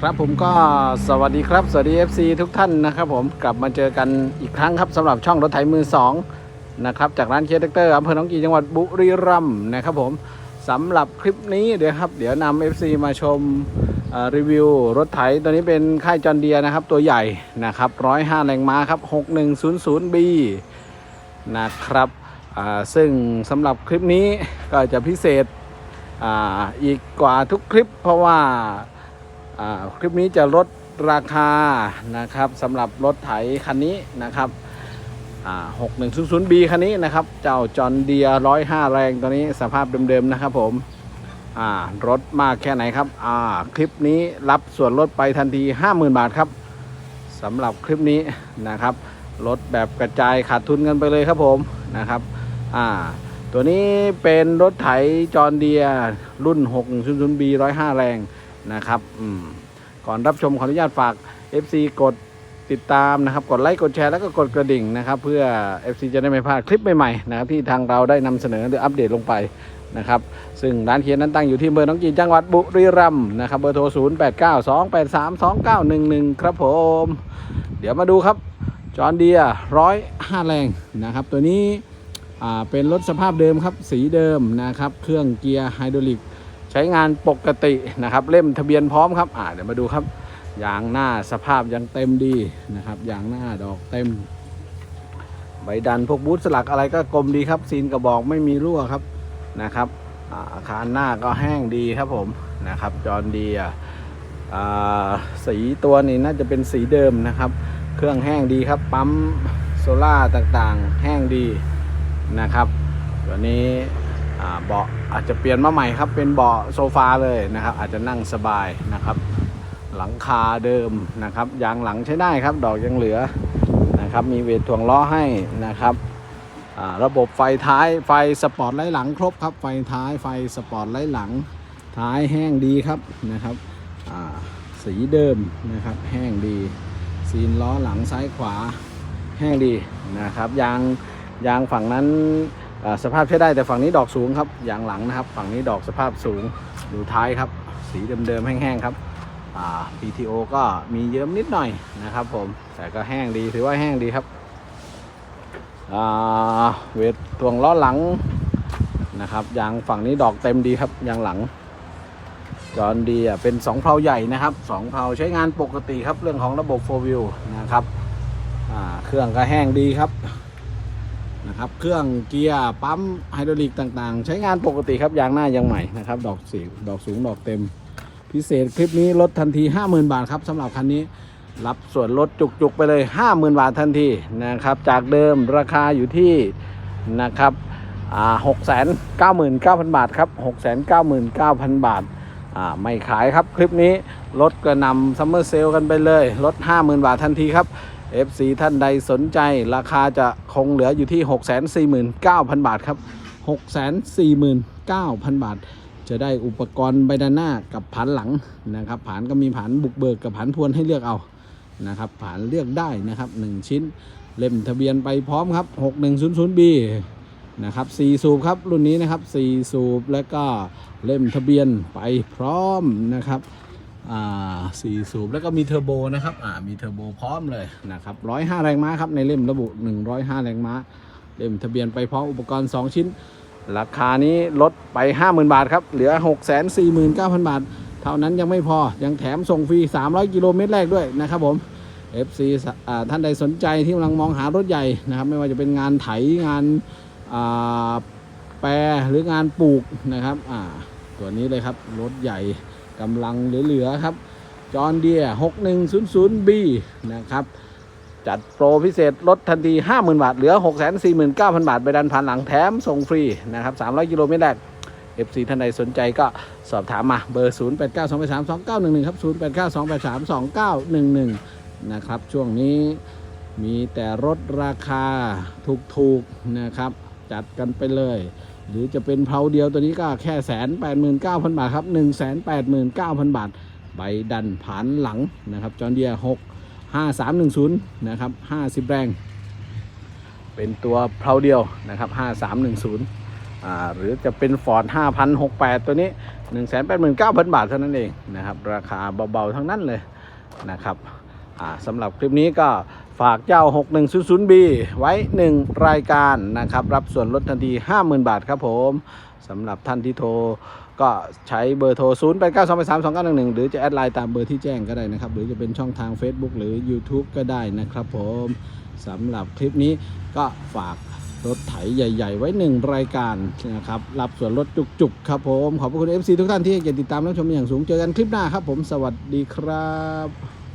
ครับผมก็สวัสดีครับ สวัสดี FC ทุกท่านนะครับผมกลับมาเจอกันอีกครั้งครับสำหรับช่องรถไถมือสองนะครับจากร้านเคสเตอร์อำเภอหนองกีจังหวัดบุรีรัมย์นะครับผมสำหรับคลิปนี้เดี๋ยวครับ เดี๋ยวนำ FC มาชมรีวิวรถไถตัวนี้เป็นค่ายจอนเดียนะครับ ตัวใหญ่นะครับ105แรงม้าครับ 6100B นะครับซึ่งสำหรับคลิปนี้ก็จะพิเศษออีกกว่าทุกคลิปเพราะว่า คลิปนี้จะลดราคานะครับสำหรับรถไถคันนี้นะครับอ่า6100 B คันนี้นะครับ เจ้าจอนเดีย105แรงตัวนี้สภาพเดิมๆนะครับผมรถมากแค่ไหนครับคลิปนี้รับส่วนลดไปทันที 50,000 บาทครับสำหรับคลิปนี้นะครับลดแบบกระจายขาดทุนกันไปเลยครับผมนะครับตัวนี้เป็นรถไถจอนเดียรุ่น6100 B 105 แรง นะครับอืมก่อนรับชมขออนุญาตฝาก FC กดติดตามนะครับ กดไลค์กดแชร์แล้วก็กดกระดิ่งนะครับ เพื่อ FC จะได้ไม่พลาดคลิปใหม่ๆนะครับที่ทางเราได้นำเสนอหรืออัปเดตลงไปนะครับ ซึ่งร้านเคียนนั้นตั้งอยู่ที่อำเภอหนองจีนจังหวัดบุรีรัมย์นะครับเบอร์โทร 0 8 9 2 8 3 2 9 1 1 ครับผม เดี๋ยวมาดูครับจอนเดียร้อยห้าแรงนะครับ ตัวนี้เป็นรถสภาพเดิมครับ สีเดิมนะครับ เครื่องเกียร์ไฮดรอลิก ช้งานปกตินะครับ เล่มทะเบียนพร้อมครับอ่าเดี๋ยวมาดูครับยางหน้าสภาพยังเต็มดีนะครับยางหน้าดอกเต็ม ใบดันพวกบูทสลักอะไรก็กลมดีครับซีนกระบอกไม่มีรั่วครับนะครับอาคารหน้าก็แห้งดีครับผมนะครับจอนดีอะอ่าสีตัวนี้น่าจะเป็นสีเดิมนะครับ เครื่องแห้งดีครับปั๊มโซล่าต่างๆ แห้งดีนะครับตัวนี้ เบาะอาจจะเปลี่ยนมาใหม่ครับ เป็นเบาะโซฟาเลยนะครับ อาจจะนั่งสบายนะครับ หลังคาเดิมนะครับยางหลังใช้ได้ครับ ดอกยังเหลือนะครับ มีเวทถ่วงล้อให้นะครับระบบไฟท้ายไฟสปอร์ตไลท์หลังครบครับ ไฟท้ายไฟสปอร์ตไลท์หลัง ท้ายแห้งดีครับนะครับสีเดิมนะครับแห้งดีซีนล้อหลังซ้ายขวาแห้งดีนะครับยางยางฝั่งนั้น สภาพใช้ได้แต่ฝั่งนี้ดอกสูงครับอย่างหลังนะครับ ฝั่งนี้ดอกสภาพสูงดูท้ายครับ สีเดิมๆแห้งๆครับ PTO ก็มีเยิ้มนิดหน่อยนะครับผมแต่ก็แห้งดีถือว่าแห้งดีครับเวทตวงล้อหลังนะครับยางฝั่งนี้ดอกเต็มดีครับยางหลัง จอนดีอะเป็นสองเพลาใหญ่นะครับสองเพลาใช้งานปกติครับเรื่องของระบบ4 Wheel นะครับเครื่องก็แห้งดีครับ นะครับ เครื่องเกียร์ปั๊มไฮดรอลิกต่างๆ ใช้งานปกติครับยางหน้ายังใหม่นะครับดอกสีดอกสูงดอกเต็ม พิเศษคลิปนี้ลดทันที 50,000 บาทครับสำหรับคันนี้รับส่วนลดจุกๆไปเลย 50,000 บาททันทีนะครับจากเดิมราคาอยู่ที่นะครับอ่า699,000บาทครับ699,000บาทอ่นเก้าพันบาทไม่ขายครับคลิปนี้ลดกระนำซัมเมอร์เซลกันไปเลยลด50,000 บาททันทีครับ FC ท่านใดสนใจราคาจะคงเหลืออยู่ที่ 649,000 บาทครับ 649,000 บาท จะได้อุปกรณ์ใบด้านหน้ากับผานหลังนะครับผานก็มีผานบุกเบิกกับผานทวนให้เลือกเอานะครับผานเลือกได้นะครับ 1 ชิ้นเล่มทะเบียนไปพร้อมครับ 6100B นะครับ4สูบครับรุ่นนี้นะครับ4สูบแล้วก็เล่มทะเบียนไปพร้อมนะครับ อ่าสี่สูบแล้วก็มีเทอร์โบนะครับอ่ามีเทอร์โบพร้อมเลยนะครับร้อยห้าแรงม้าครับในเล่มระบุ105แรงม้า เล่มทะเบียนไปพร้อมอุปกรณ์2ชิ้น ราคานี้ลดไป50,000บาทครับเหลือ649,000บาท เท่านั้นยังไม่พอยังแถมส่งฟรี300กิโลเมตรแรกด้วยนะครับผม FC อ่าท่านใดสนใจที่กำลังมองหารถใหญ่นะครับไม่ว่าจะเป็นงานไถงานอ่าแปรหรืองานปลูกนะครับอ่าตัวนี้เลยครับรถใหญ่ กำลังเหลือๆครับ จอห์นเดีย 6100B นะครับ จัดโปรพิเศษลดทันที 50,000 บาท เหลือ 649,000 บาท ไปดันผ่านหลังแถมส่งฟรีนะครับ 300 กิโลเมตรแรก FC ท่านใดสนใจก็สอบถามมาเบอร์ 0892832911 ครับ 0892832911 นะครับ ช่วงนี้มีแต่รถราคาถูกๆนะครับ จัดกันไปเลย หรือจะเป็นเพลาเดียวตัวนี้ก็แค่แสนแปดหมื่นเก้าพันบาทครับหนึ่งแสนแปดหมื่นเก้าพันบาท ใบดันผานหลังนะครับจอนเดียหกห้าสามหนึ่งศูนย์นะครับห้าสิบแรง เป็นตัวเพลาเดียวนะครับห้าสามหนึ่งศูนย์อ่าหรือจะเป็น Ford 5068 ตัวนี้ 189,000 บาทเท่านั้นเองนะครับ ราคาเบาๆทั้งนั้นเลยนะครับอ่าสำหรับคลิปนี้ก็ ฝากเจ้า 6100B ไว้ 1 รายการนะครับ รับส่วนลดทันที 50,000 บาทครับผมสำหรับท่านที่โทร ก็ใช้เบอร์โทร 0 8 9 2 8 3 2 9 1 1 หรือจะแอดไลน์ตามเบอร์ที่แจ้งก็ได้นะครับ หรือจะเป็นช่องทาง Facebook หรือ YouTube ก็ได้นะครับผมสำหรับคลิปนี้ก็ฝากรถไถใหญ่ ๆ ไว้หนึ่งรายการนะครับ รับส่วนลดจุกๆ ครับผม ขอบพระคุณ FC ทุกท่านที่ให้เกียรติติดตามรับชมอย่างสูงเจอกันคลิปหน้าครับผมสวัสดีครับ